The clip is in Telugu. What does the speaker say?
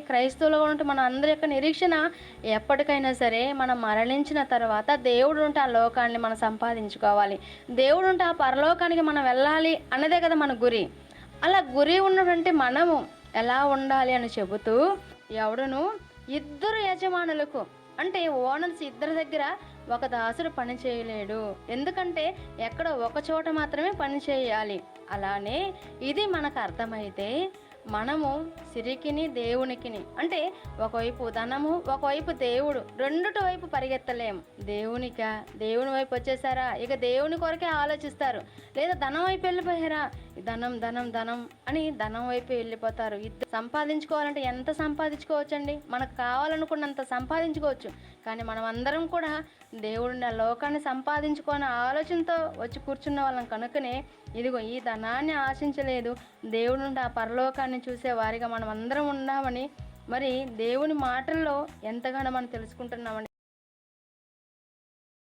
క్రైస్తవులుగా ఉంటే మన అందరి యొక్క నిరీక్షణ ఎప్పటికైనా సరే మనం మరణించిన తర్వాత దేవుడు ఉంటే ఆ లోకాన్ని మనం సంపాదించుకోవాలి. దేవుడు ఉంటే ఆ పరలోకానికి మనం వెళ్ళాలి అన్నదే కదా మన గురి. అలా గురి ఉన్నటువంటి మనము ఎలా ఉండాలి అని చెబుతూ ఎవడును? ఇద్దరు యజమానులకు. అంటే ఓనర్స్ ఇద్దరి దగ్గర ఒక దాసుడు పని చేయలేడు. ఎందుకంటే ఎక్కడ ఒక చోట మాత్రమే పని చేయాలి. అలానే ఇది మనకు అర్థమైతే మనము సిరికిని దేవునికిని. అంటే ఒకవైపు ధనము ఒకవైపు దేవుడు. రెండుటి వైపు పరిగెత్తలేము. దేవునిక? దేవుని వైపు వచ్చేసారా? ఇక దేవుని కొరకే ఆలోచిస్తారు. లేదా ధనం వైపు వెళ్ళిపోయారా? ధనం ధనం ధనం అని ధనం వైపు వెళ్ళిపోతారు. ఇద్దరు సంపాదించుకోవాలంటే ఎంత సంపాదించుకోవచ్చండి? మనకు కావాలనుకున్నంత సంపాదించుకోవచ్చు. కానీ మనం అందరం కూడా దేవుడిని లోకాన్ని సంపాదించుకోని ఆలోచనతో వచ్చి కూర్చున్న వాళ్ళం కనుకనే ఇదిగో ఈ ధనాన్ని ఆశించలేదు. దేవుడు ఆ పరలోకాన్ని చూసే వారిగా మనం అందరం ఉన్నామని మరి దేవుని మాటల్లో ఎంతగానో మనం తెలుసుకుంటున్నామని